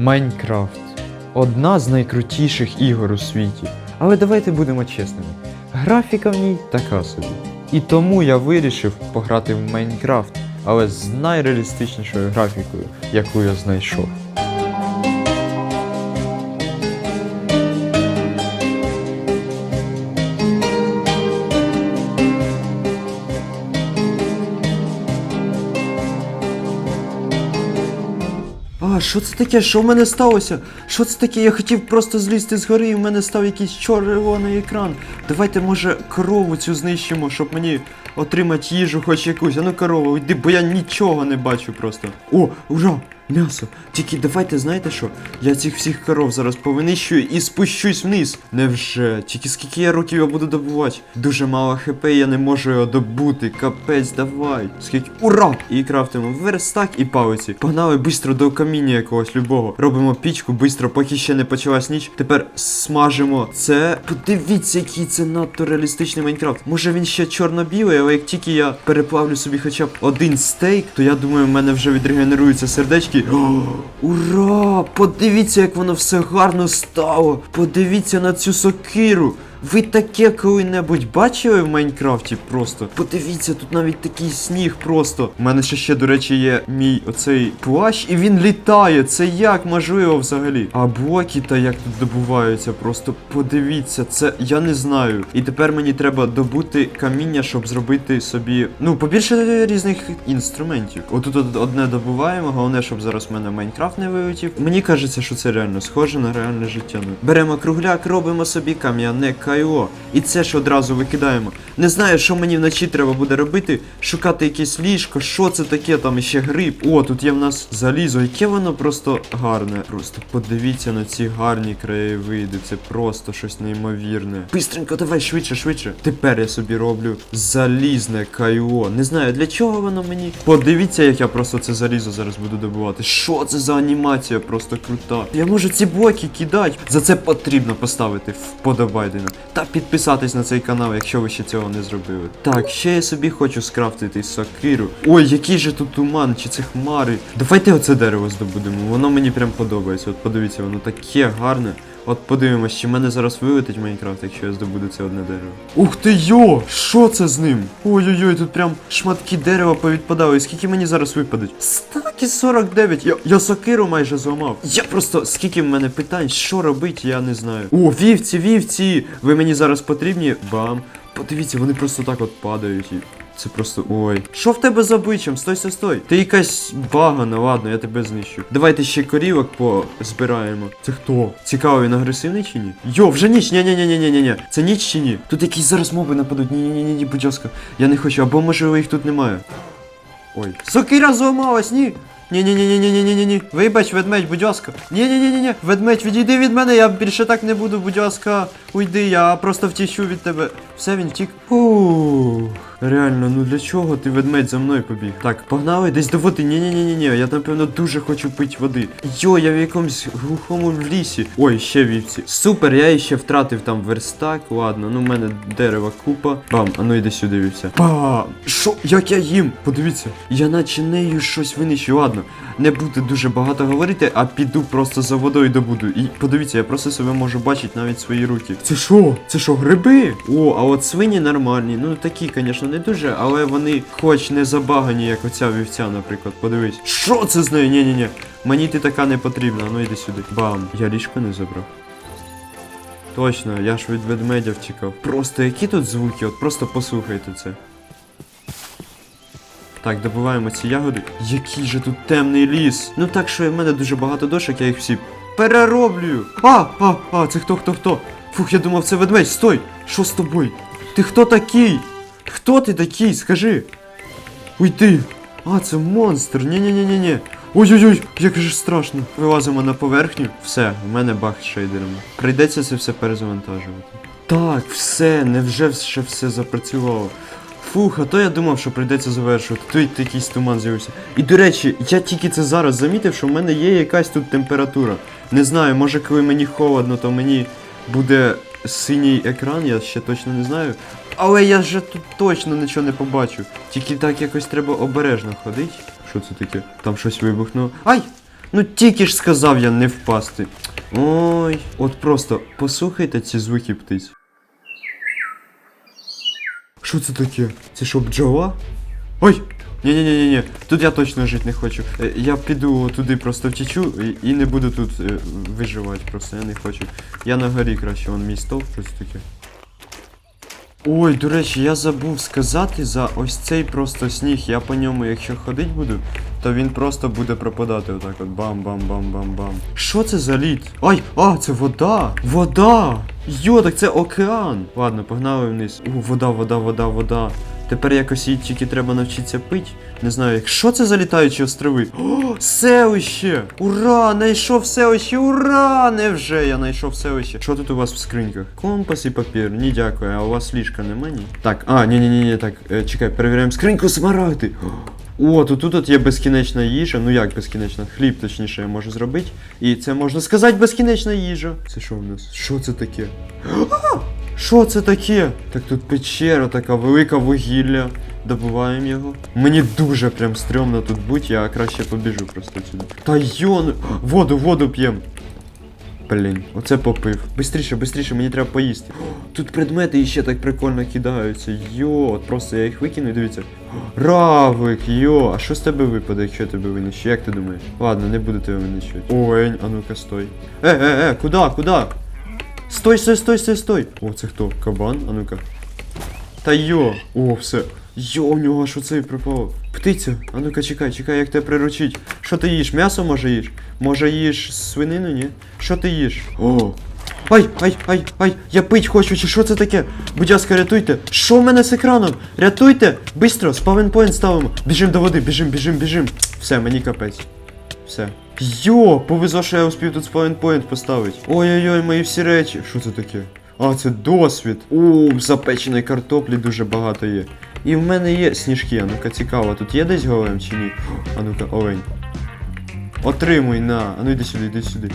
Майнкрафт одна з найкрутіших ігор у світі. Але давайте будемо чесними. Графіка в ній така собі. І тому я вирішив пограти в Майнкрафт, але з найреалістичнішою графікою, яку я знайшов. Що це таке? Що в мене сталося? Що це таке? Я хотів просто злізти з гори і в мене став якийсь червоний екран. Давайте, може, корову цю знищимо, щоб мені отримати їжу хоч якусь. А ну корову, йди, бо я нічого не бачу просто. О, ура! М'ясо. Тільки давайте, знаєте що? Я цих всіх коров зараз повинищую і спущусь вниз. Невже? Тільки скільки я років його буду добувати? Дуже мало хп, я не можу його добути. Капець, давай. Скільки. Ура! І крафтимо верстак і палиці. Погнали бистро до каміння якогось любого. Робимо пічку бистро, поки ще не почалась ніч. Тепер смажимо це. Подивіться, який це надто реалістичний Майнкрафт. Може він ще чорно-білий, але як тільки я переплавлю собі хоча б один стейк, то я думаю, в мене вже відрегенеруються сердечки. О, ура! Подивіться, як воно все гарно стало. Подивіться на цю сокиру. Ви таке коли-небудь бачили в Майнкрафті просто? Подивіться, тут навіть такий сніг просто. У мене ще ще, до речі, є мій оцей плащ, і він літає. Це як можливо взагалі? А блоки та як тут добуваються, просто подивіться, це я не знаю. І тепер мені треба добути каміння, щоб зробити собі. Ну, побільше різних інструментів. Отут одне добуваємо, головне, щоб зараз в мене Майнкрафт не вилетів. Мені кажеться, що це реально схоже на реальне життя. Беремо кругляк, робимо собі кам'яне кайло. І це ж одразу викидаємо. Не знаю, що мені вночі треба буде робити. Шукати якесь ліжко, що це таке, там іще гриб. О, тут є в нас залізо, яке воно просто гарне. Просто подивіться на ці гарні краєвиди. Це просто щось неймовірне. Бистренько, давай швидше, швидше. Тепер я собі роблю залізне кайло. Не знаю для чого воно мені. Подивіться, як я просто це залізо зараз буду добувати. Що це за анімація? Просто крута. Я можу ці блоки кидати. За це потрібно поставити вподобайдена. Та підписатись на цей канал, якщо ви ще цього не зробили. Так, ще я собі хочу скрафтити сокиру. Ой, який же тут туман, чи це хмари. Давайте оце дерево здобудемо. Воно мені прям подобається. От подивіться, воно таке гарне. От подивимось, чи мене зараз вилетить Майнкрафт, якщо я здобуду це одне дерево. Ух ти йо! Що це з ним? Ой-ой-ой, тут прям шматки дерева повідпадали. І скільки мені зараз випадуть? Стаки 49. Я, я сокиру майже зламав. Я просто скільки в мене питань, що робити, я не знаю. О, вівці, вівці! Ви мені зараз потрібні? Бам. Подивіться, вони просто так от падають і. Це просто ой. Що в тебе за обличчям? Стой, стой, стой. Ти якась багана, ладно, я тебе знищу. Давайте ще корівок позбираємо. Це хто? Цікаво, він агресивний чи ні? Йо, вже ніч. ні ні ні ні ні ні Це ніч чи ні? Тут якісь зараз моби нападуть. ні ні ні ні будь ласка. Я не хочу, або може їх тут немає. Ой. Сокира зламалась, ні. Ні-ні-ні-ні-ні-ні-ні-ні. Вибач, ведмедь, будь ласка. Ні-ні-ні-ні-ні. Ведмедь, відійди від мене, я більше так не буду, будь ласка. Уйди, я просто втічу від тебе. Все він втік. Фух. Реально, ну для чого ти ведмедь за мною побіг? Так, погнали десь до води. Ні, ні, ні, ні, ні. Я напевно дуже хочу пити води. Йо, я в якомусь глухому лісі. Ой, ще вівці. Супер, я іще втратив там верстак. Ладно, ну в мене дерева купа. Бам, а ну йди сюди, вівця. Бам! Що? Як я їм? Подивіться. Я наче нею щось винищу. Ладно, не буду дуже багато говорити, а піду просто за водою добуду. І подивіться, я просто себе можу бачити навіть свої руки. Це що? Це що, гриби? О, а от свині нормальні. Ну такі, звісно, не дуже, але вони хоч не забагані, як оця вівця, наприклад. Подивись. Що це з нею? Ні-ні-ні. Мені ти така не потрібна. Ну йди сюди. Бам. Я ліжко не забрав. Точно, я ж від ведмедя втікав. Просто які тут звуки, от просто послухайте це. Так, добуваємо ці ягоди. Який же тут темний ліс. Ну так що в мене дуже багато дошок, я їх всі перероблюю. А, а, а, це хто, хто, хто? Фух, я думав, це ведмедь. Стой! Що з тобою? Ти хто такий? Хто ти такий? Скажи. Уйди. А, це монстр. Ні-ні-ні-ні-ні. Ой-ой-ой, як же страшно. Вилазимо на поверхню. Все, в мене баг з шейдерами. Прийдеться це все перезавантажувати. Так, все, невже ще все запрацювало. Фух, а то я думав, що прийдеться завершувати. Тут якийсь туман з'явився. І до речі, я тільки це зараз замітив, що в мене є якась тут температура. Не знаю, може коли мені холодно, то мені буде синій екран, я ще точно не знаю. Але я же тут точно нічого не побачу. Тільки так якось треба обережно ходити. Що це таке? Там щось вибухнуло. Ай! Ну тільки ж сказав я не впасти. Ой, от просто послухайте ці звуки птиць. Що це таке? Це що, бджола? Ой! Ні-ні-ні-ні, тут я точно жити не хочу. Е, Я піду туди просто втічу і, і не буду тут е, виживати, просто я не хочу. Я на горі краще, вон мій стовп, щось таке. Ой, до речі, я забув сказати за ось цей просто сніг. Я по ньому, якщо ходить буду, то він просто буде пропадати отак от бам-бам-бам-бам-бам. Що це за лід? Ай, а, це вода! Вода! Йо, так це океан! Ладно, погнали вниз. О, вода, вода, вода, вода. Тепер якось її тільки треба навчитися пити. Не знаю, як що це за літаючі острови? О, селище! Ура! Найшов селище! Ура! Невже я знайшов селище. Що тут у вас в скриньках? Компас і папір. Ні, дякую, а у вас ліжка нема, ні? Так, а, ні, ні, ні, ні, так, е, чекай, перевіряємо скриньку смарагди. О, тут тут от є безкінечна їжа. Ну як безкінечна? Хліб, точніше, я можу зробити. І це можна сказати безкінечна їжа. Це що в нас? Що це таке? А! Що це таке? Так тут печера, така велика вугілля. Добуваємо його. Мені дуже прям стрьомно тут бути, я краще побіжу просто сюди. Та йон! Воду, воду п'єм. Блін, оце попив. Бистріше, бистріше, мені треба поїсти. Тут предмети ще так прикольно кидаються. Йо, просто я їх викину і дивіться. Равик, йо, а що з тебе випаде, якщо я тебе винищу? Як ти думаєш? Ладно, не буду тебе винищувати. Ой, а ну-ка стой. Е, е, е, куда, куда? Стой, стой, стой, стой, стой. О, це хто? Кабан? А ну-ка. Та йо! О, все. Йо, у нього аж оцей припав. Птиця, а ну-ка чекай, чекай, як тебе приручить. Що ти їш? М'ясо може їш? Може їш свинину, ні? Що ти їш? О. Ай, ай, ай, ай, я пить хочу, чи що це таке? Будь ласка, рятуйте. Що в мене з екраном? Рятуйте! Бистро, спавенпоінт ставимо. Біжим до води, біжим, біжим, біжим. Все, мені капець. Все. Йо, повезло, що я успів тут спавенпоінт поставити. Ой-ой-ой, мої всі речі. Що це таке? А, це досвід. О, запеченої картоплі дуже багато є. І в мене є сніжки, а ну-ка цікаво, тут є десь голем чи ні? А ну-ка, олень. Отримуй на. А ну йди сюди, йди сюди.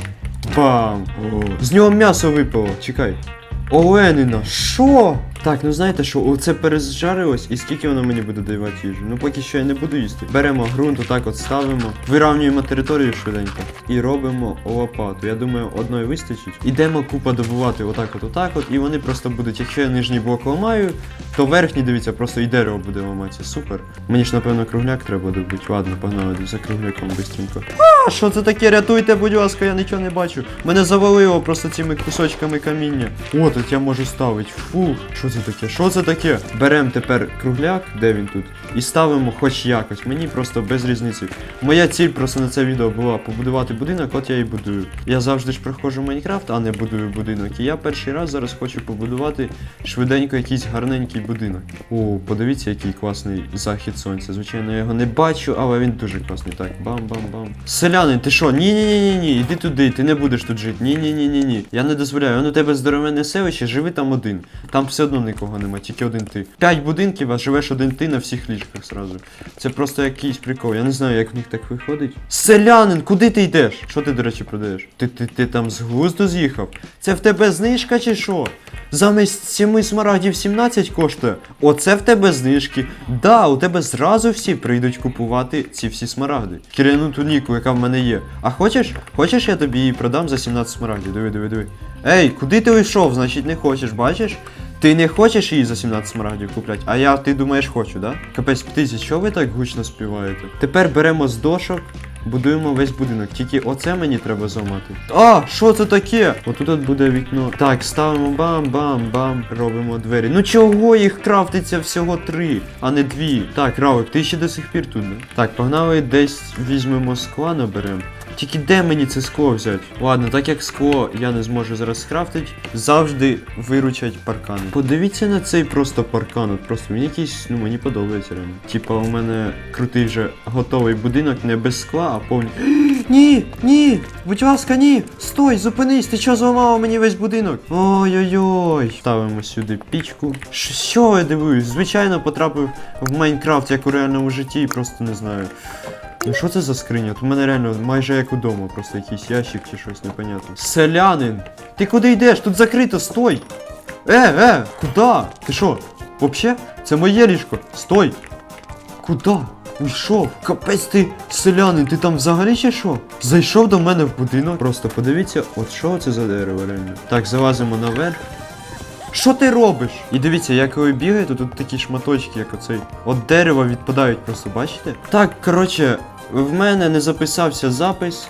Бам! О, з нього м'ясо випало, чекай. Оленина, що? Так, ну знаєте що, оце перезжарилось, і скільки воно мені буде давати їжу? Ну поки що я не буду їсти. Беремо ґрунт, отак от ставимо, вирівнюємо територію швиденько і робимо лопату. Я думаю, одної вистачить. Ідемо купа добувати отак от, отак от, і вони просто будуть, якщо я нижній блок ламаю, то верхній, дивіться, просто і дерево буде ламатися. Супер. Мені ж напевно кругляк треба добути. Ладно, погнали за кругляком бистренько. А, що це таке? Рятуйте, будь ласка, я нічого не бачу. Мене завалило просто цими кусочками каміння. О, тут я можу ставити. Фу, що це таке? Що це таке? Беремо тепер кругляк, де він тут, і ставимо хоч якось. Мені просто без різниці. Моя ціль просто на це відео була побудувати будинок, от я і будую. Я завжди ж проходжу Майнкрафт, а не будую будинок. І я перший раз зараз хочу побудувати швиденько якийсь гарненький будинок. О, подивіться, який класний захід сонця. Звичайно, я його не бачу, але він дуже класний. Так, бам-бам-бам. Селянин, ти що? Ні, ні, іди туди, ти не будеш тут жити. Ні, ні, ні. Я не дозволяю. Он у тебе здоровенне селище, живи там один. Там все одно нікого нема, тільки один ти. П'ять будинків, а живеш один ти на всіх ліжках зразу. Це просто якийсь прикол. Я не знаю, як в них так виходить. Селянин, куди ти йдеш? Що ти, до речі, продаєш? Ти, ти, ти там з глузду з'їхав? Це в тебе знижка чи що? Замість 7 смарагдів 17 коштує. Оце в тебе знижки. Да, у тебе зразу всі прийдуть купувати ці всі смарагди. Кіряну ту ніку, яка в мене є. А хочеш? Хочеш, я тобі її продам за 17 смарагдів. Диви, диви, диви. Ей, куди ти уйшов? Значить не хочеш, бачиш? Ти не хочеш її за 17 смарагдів купляти, а я, ти думаєш, хочу, да? Капець птиці, що ви так гучно співаєте? Тепер беремо з дошок, будуємо весь будинок. Тільки оце мені треба зламати. А, що це таке? Отут от буде вікно. Так, ставимо бам-бам-бам, робимо двері. Ну чого їх крафтиться всього три, а не дві? Так, Равик, ти ще до сих пір тут? Так, погнали десь візьмемо скла, наберемо. Тільки де мені це скло взяти? Ладно, так як скло я не зможу зараз скрафтити, завжди виручать паркани. Подивіться на цей просто паркан. От просто він якийсь, ну мені подобається реально. Типа у мене крутий вже готовий будинок, не без скла, а повні. Ні, ні, будь ласка, ні. Стой, зупинись, ти що зламав мені весь будинок? Ой-ой-ой. Ставимо сюди пічку. Що я дивуюсь? Звичайно, потрапив в Майнкрафт, як у реальному житті, і просто не знаю. Ну що це за скриня? Тут у мене реально майже як удома, просто якийсь ящик чи щось непонятне. Селянин! Ти куди йдеш? Тут закрито, стой! Е, е, куда? Ти що? Вообще? Це моє ліжко. Стой! Куда? уйшов. Капець ти, селянин, ти там взагалі ще що? Зайшов до мене в будинок. Просто подивіться, от що це за дерево реально. Так, залазимо наверх. Що ти робиш? І дивіться, як ви бігаєте, тут такі шматочки, як оцей. От дерева відпадають просто, бачите? Так, коротше, в мене не записався запис.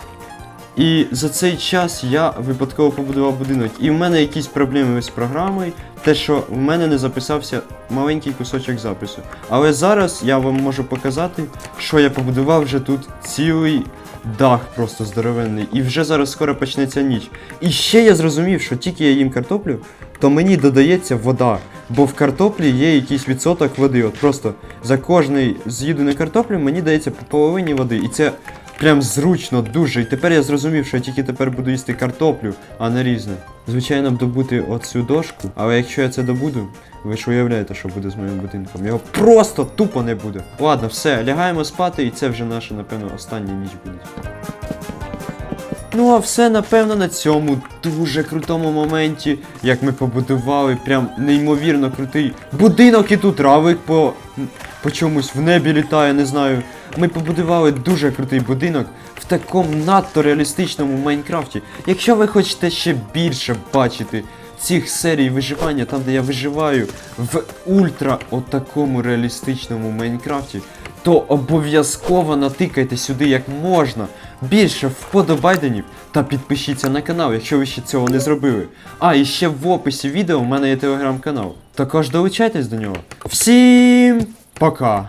І за цей час я випадково побудував будинок. І в мене якісь проблеми з програмою, те, що в мене не записався маленький кусочок запису. Але зараз я вам можу показати, що я побудував вже тут цілий дах просто здоровенний. І вже зараз скоро почнеться ніч. І ще я зрозумів, що тільки я їм картоплю, то мені додається вода. Бо в картоплі є якийсь відсоток води. От просто за кожний з'їдений картоплю мені дається по половині води. І це прям зручно дуже. І тепер я зрозумів, що я тільки тепер буду їсти картоплю, а не різне. Звичайно, добути оцю дошку, але якщо я це добуду, ви ж уявляєте, що буде з моїм будинком. Його просто тупо не буде. Ладно, все, лягаємо спати, і це вже наша, напевно, остання ніч буде. Ну а все, напевно, на цьому дуже крутому моменті, як ми побудували прям неймовірно крутий будинок і тут равик по, по чомусь в небі літає, не знаю. Ми побудували дуже крутий будинок в такому надто реалістичному Майнкрафті. Якщо ви хочете ще більше бачити цих серій виживання, там де я виживаю в ультра отакому реалістичному Майнкрафті, то обов'язково натикайте сюди як можна більше вподобайденів та підпишіться на канал, якщо ви ще цього не зробили. А, і ще в описі відео в мене є телеграм-канал. Також долучайтесь до нього. Всім пока!